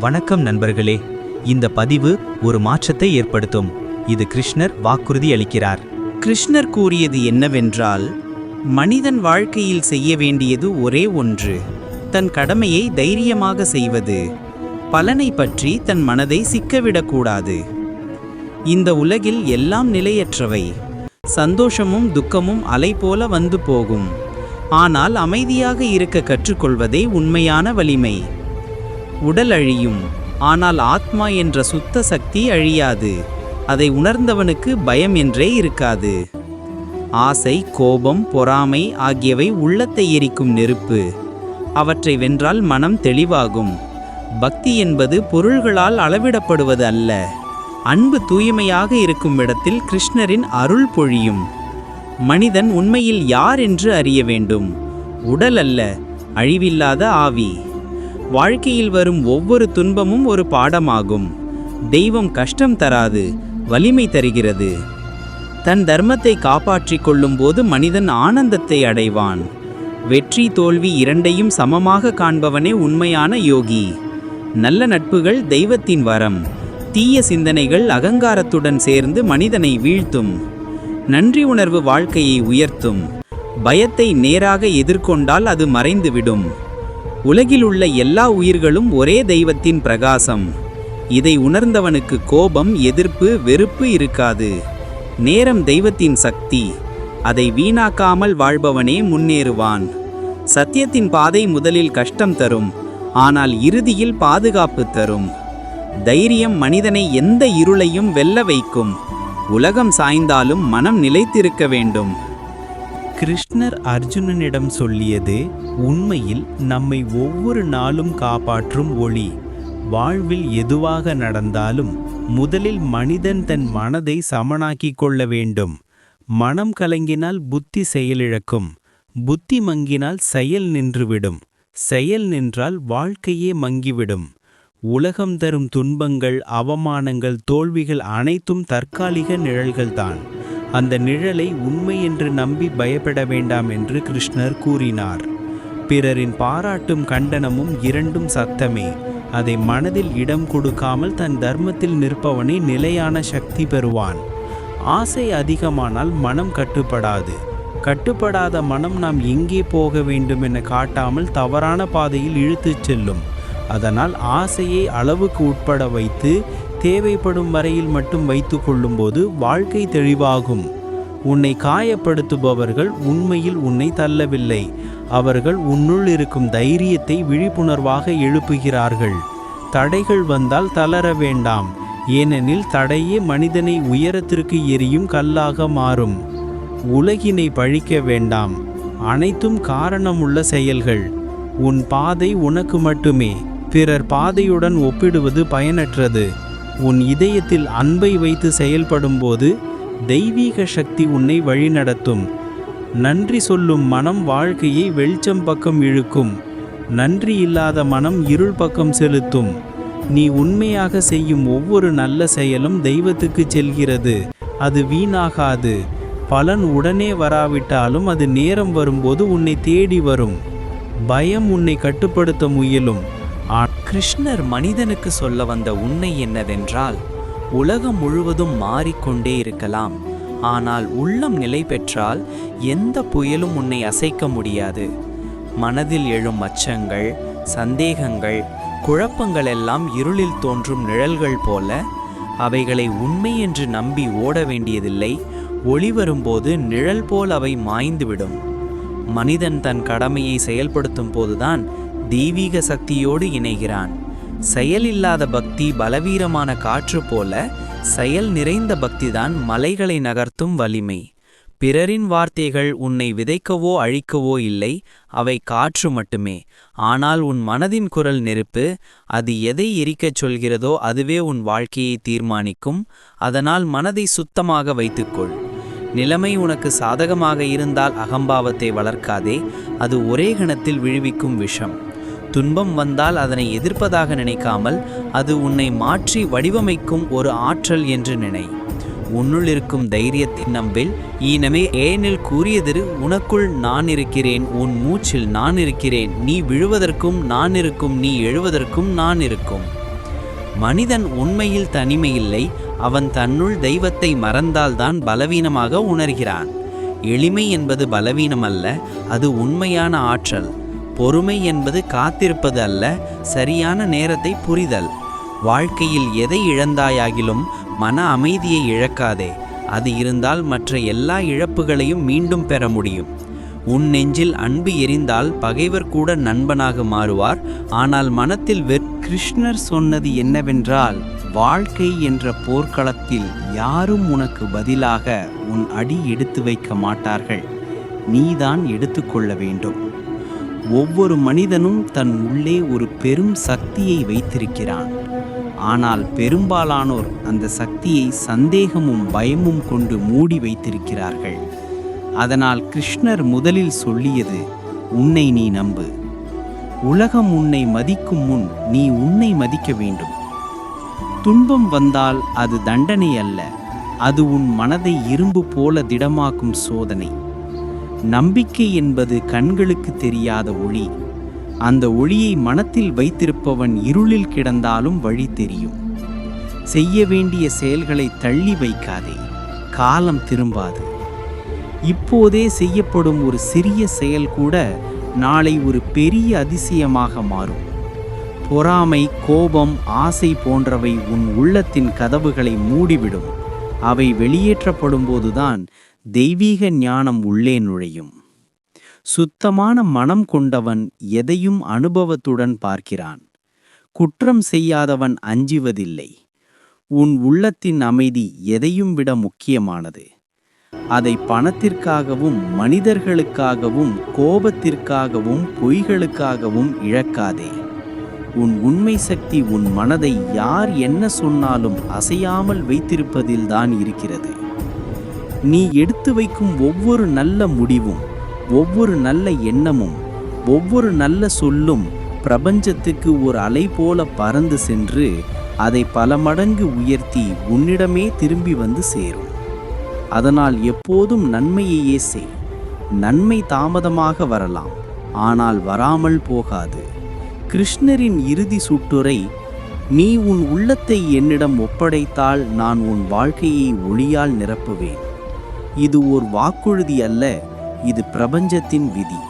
வணக்கம் நண்பர்களே. இந்த பதிவு ஒரு மாற்றத்தை ஏற்படுத்தும். இது கிருஷ்ணர் வாக்குறுதி அளிக்கிறார். கிருஷ்ணர் கூறியது என்னவென்றால் மனிதன் வாழ்க்கையில் செய்ய வேண்டியது ஒரே ஒன்று. தன் கடமையை தைரியமாக செய்வது. பலனை பற்றி தன் மனதை சிக்கவிடக்கூடாது. இந்த உலகில் எல்லாம் நிலையற்றவை. சந்தோஷமும் துக்கமும் அலை போல வந்து போகும். ஆனால் அமைதியாக இருக்க கற்றுக்கொள்வதே உண்மையான வலிமை. உடல் அழியும். ஆனால் ஆத்மா என்ற சுத்த சக்தி அழியாது. அதை உணர்ந்தவனுக்கு பயம் என்றே இருக்காது. ஆசை கோபம் பொறாமை ஆகியவை உள்ளத்தை எரிக்கும் நெருப்பு. அவற்றை வென்றால் மனம் தெளிவாகும். பக்தி என்பது பொருள்களால் அளவிடப்படுவது அல்ல. அன்பு தூய்மையாக இருக்கும் இடத்தில் கிருஷ்ணரின் அருள் பொழியும். மனிதன் உண்மையில் யார் என்று அறிய வேண்டும். உடல் அல்ல அழிவில்லாத ஆவி. வாழ்க்கையில் வரும் ஒவ்வொரு துன்பமும் ஒரு பாடமாகும். தெய்வம் கஷ்டம் தராது வலிமை தருகிறது. தன் தர்மத்தை காப்பாற்றிக் கொள்ளும்போது மனிதன் ஆனந்தத்தை அடைவான். வெற்றி தோல்வி இரண்டையும் சமமாக காண்பவனே உண்மையான யோகி. நல்ல நட்புகள் தெய்வத்தின் வரம். தீய சிந்தனைகள் அகங்காரத்துடன் சேர்ந்து மனிதனை வீழ்த்தும். நன்றி உணர்வு வாழ்க்கையை உயர்த்தும். பயத்தை நேராக எதிர்கொண்டால் அது மறைந்துவிடும். உலகில் உள்ள எல்லா உயிர்களும் ஒரே தெய்வத்தின் பிரகாசம். இதை உணர்ந்தவனுக்கு கோபம் எதிர்ப்பு வெறுப்பு இருக்காது. நேரம் தெய்வத்தின் சக்தி. அதை வீணாக்காமல் வாழ்பவனே முன்னேறுவான். சத்தியத்தின் பாதை முதலில் கஷ்டம் தரும். ஆனால் இறுதியில் பாதுகாப்பு தரும். தைரியம் மனிதனை எந்த இருளையும் வெல்ல வைக்கும். உலகம் சாய்ந்தாலும் மனம் நிலைத்திருக்க வேண்டும். கிருஷ்ணர் அர்ஜுனனிடம் சொல்லியது உண்மையில் நம்மை ஒவ்வொரு நாளும் காப்பாற்றும் ஒளி வாழ்வில் எதுவாக நடந்தாலும் முதலில் மனிதன் தன் மனதை சமனாக்கிக் கொள்ள வேண்டும். மனம் கலங்கினால் புத்தி செயலிழக்கும் புத்தி மங்கினால் செயல் நின்றுவிடும். செயல் நின்றால் வாழ்க்கையே மங்கிவிடும். உலகம் தரும் துன்பங்கள் அவமானங்கள் தோல்விகள் அனைத்தும் தற்காலிக நிழல்கள்தான். அந்த நிழலை உண்மை என்று நம்பி பயப்பட வேண்டாம் என்று கிருஷ்ணர் கூறினார். பிறரின் பாராட்டும் கண்டனமும் இரண்டும் சத்தமே. அதை மனதில் இடம் கொடுக்காமல் தன் தர்மத்தில் நிற்பவனே நிலையான சக்தி பெறுவான். ஆசை அதிகமானால் மனம் கட்டுப்படாது. கட்டுப்படாத மனம் நாம் எங்கே போக வேண்டும் என காட்டாமல் தவறான பாதையில் இழுத்துச் செல்லும். அதனால் ஆசையை அளவுக்கு உட்பட வைத்து தேவைப்படும் வரையில் மட்டும் வைத்து கொள்ளும்போது வாழ்க்கை தெளிவாகும். உன்னை காயப்படுத்துபவர்கள் உண்மையில் உன்னை தள்ளவில்லை. அவர்கள் உன்னுள் இருக்கும் தைரியத்தை விழிப்புணர்வாக எழுப்புகிறார்கள். தடைகள் வந்தால் தளர வேண்டாம். ஏனெனில் தடையே மனிதனை உயரத்திற்கு எரியும் கல்லாக மாறும். உலகினை பழிக்க வேண்டாம். அனைத்தும் காரணமுள்ள செயல்கள். உன் பாதை உனக்கு மட்டுமே. பிறர் பாதையுடன் ஒப்பிடுவது பயனற்றது. உன் இதயத்தில் அன்பை வைத்து செயல்படும்போது தெய்வீக சக்தி உன்னை வழிநடத்தும். நன்றி சொல்லும் மனம் வாழ்க்கையை வெளிச்சம் பக்கம் இழுக்கும். நன்றி இல்லாத மனம் இருள் பக்கம் செலுத்தும். நீ உண்மையாக செய்யும் ஒவ்வொரு நல்ல செயலும் தெய்வத்துக்கு செல்கிறது. அது வீணாகாது. பலன் உடனே வராவிட்டாலும் அது நேரம் வரும்போது உன்னை தேடி வரும். பயம் உன்னை கட்டுப்படுத்த முயலும். கிருஷ்ணர் மனிதனுக்கு சொல்ல வந்த உண்மை என்னவென்றால் உலகம் முழுவதும் மாறிக்கொண்டே இருக்கலாம். ஆனால் உள்ளம் நிலை பெற்றால் எந்த புயலும் உன்னை அசைக்க முடியாது. மனதில் எழும் அச்சங்கள் சந்தேகங்கள் குழப்பங்கள் எல்லாம் இருளில் தோன்றும் நிழல்கள் போல அவைகளை உண்மை என்று நம்பி ஓட வேண்டியதில்லை. ஒளி வரும்போது நிழல் போல் அவை மாய்ந்துவிடும். மனிதன் தன் கடமையை செயல்படுத்தும் போதுதான் தெய்வீக சக்தியோடு இணைகிறான். செயல் இல்லாத பக்தி பலவீரமான காற்று போல செயல் நிறைந்த பக்திதான் மலைகளை நகர்த்தும் வலிமை. பிறரின் வார்த்தைகள் உன்னை விதைக்கவோ அழிக்கவோ இல்லை அவை காற்று மட்டுமே. ஆனால் உன் மனதின் குரல் நெருப்பு அது எதை எரிக்கச் சொல்கிறதோ அதுவே உன் வாழ்க்கையை தீர்மானிக்கும் அதனால் மனதை சுத்தமாக வைத்துக்கொள். நிலைமை உனக்கு சாதகமாக இருந்தால் அகம்பாவத்தை வளர்க்காதே அது ஒரே கணத்தில் விழுவிக்கும் விஷம். துன்பம் வந்தால் அதனை எதிர்ப்பதாக நினைக்காமல் அது உன்னை மாற்றி வடிவமைக்கும் ஒரு ஆற்றல் என்று நினை. உன்னுள் இருக்கும் தைரியத்தின் நம்பில் ஈனமே ஏனில் கூறியதிரு உனக்குள் நான் இருக்கிறேன் உன் மூச்சில் நான் இருக்கிறேன் நீ விழுவதற்கும் நான் இருக்கும் நீ எழுவதற்கும் நான் இருக்கும். மனிதன் உண்மையில் தனிமையில்லை அவன் தன்னுள் தெய்வத்தை மறந்தால்தான் பலவீனமாக உணர்கிறான். எளிமை என்பது பலவீனம் அல்ல அது உண்மையான ஆற்றல். பொறுமை என்பது காத்திருப்பது அல்ல சரியான நேரத்தை புரிதல். வாழ்க்கையில் எதை இழந்தாயாகிலும் மன அமைதியை இழக்காதே அது இருந்தால் மற்ற எல்லா இழப்புகளையும் மீண்டும் பெற முடியும். உன் நெஞ்சில் அன்பு எரிந்தால் பகைவர் கூட நண்பனாக மாறுவார் ஆனால் மனத்தில் வெற் கிருஷ்ணர் சொன்னது என்னவென்றால் வாழ்க்கை என்ற போர்க்களத்தில் யாரும் உனக்கு பதிலாக உன் அடி எடுத்து வைக்க மாட்டார்கள். நீதான் எடுத்துக்கொள்ள வேண்டும். ஒவ்வொரு மனிதனும் தன் உள்ளே ஒரு பெரும் சக்தியை வைத்திருக்கிறான். ஆனால் பெரும்பாலானோர் அந்த சக்தியை சந்தேகமும் பயமும் கொண்டு மூடி வைத்திருக்கிறார்கள். அதனால் கிருஷ்ணர் முதலில் சொல்லியது உன்னை நீ நம்பு. உலகம் உன்னை மதிக்கும் முன் நீ உன்னை மதிக்க வேண்டும். துன்பம் வந்தால் அது தண்டனை அல்ல அது உன் மனதை இரும்பு போல திடமாக்கும் சோதனை. நம்பிக்கை என்பது கண்களுக்கு தெரியாத ஒளி. அந்த ஒளியை மனத்தில் வைத்திருப்பவன் இருளில் கிடந்தாலும் வழி தெரியும். செய்ய வேண்டிய செயல்களை தள்ளி வைக்காதே காலம் திரும்பாது. இப்போதே செய்யப்படும் ஒரு சிறிய செயல் கூட நாளை ஒரு பெரிய அதிசயமாக மாறும். பொறாமை கோபம் ஆசை போன்றவை உன் உள்ளத்தின் கதவுகளை மூடிவிடும். அவை வெளியேற்றப்படும்போதுதான் தெய்வீக ஞானம் உள்ளே நுழையும். சுத்தமான மனம் கொண்டவன் எதையும் அனுபவத்துடன் பார்க்கிறான். குற்றம் செய்யாதவன் அஞ்சுவதில்லை. உன் உள்ளத்தின் அமைதி எதையும் விட முக்கியமானது. அதை பணத்திற்காகவும் மனிதர்களுக்காகவும் கோபத்திற்காகவும் பொய்களுக்காகவும் இழக்காதே. உன் உண்மை சக்தி உன் மனதை யார் என்ன சொன்னாலும் அசையாமல் வைத்திருப்பதில்தான் இருக்கிறது. நீ எடுத்து வைக்கும் ஒவ்வொரு நல்ல முடிவும் ஒவ்வொரு நல்ல எண்ணமும் ஒவ்வொரு நல்ல சொல்லும் பிரபஞ்சத்துக்கு ஒரு அலை போல பறந்து சென்று அதை பல மடங்கு உயர்த்தி உன்னிடமே திரும்பி வந்து சேரும். அதனால் எப்போதும் நன்மையையே செய். நன்மை தாமதமாக வரலாம் ஆனால் வராமல் போகாது. கிருஷ்ணரின் இறுதி சுட்டுரை நீ உன் உள்ளத்தை என்னிடம் ஒப்படைத்தால் நான் உன் வாழ்க்கையை ஒளியால் நிரப்புவேன். இது ஓர் வாக்குறுதி அல்ல இது பிரபஞ்சத்தின் விதி.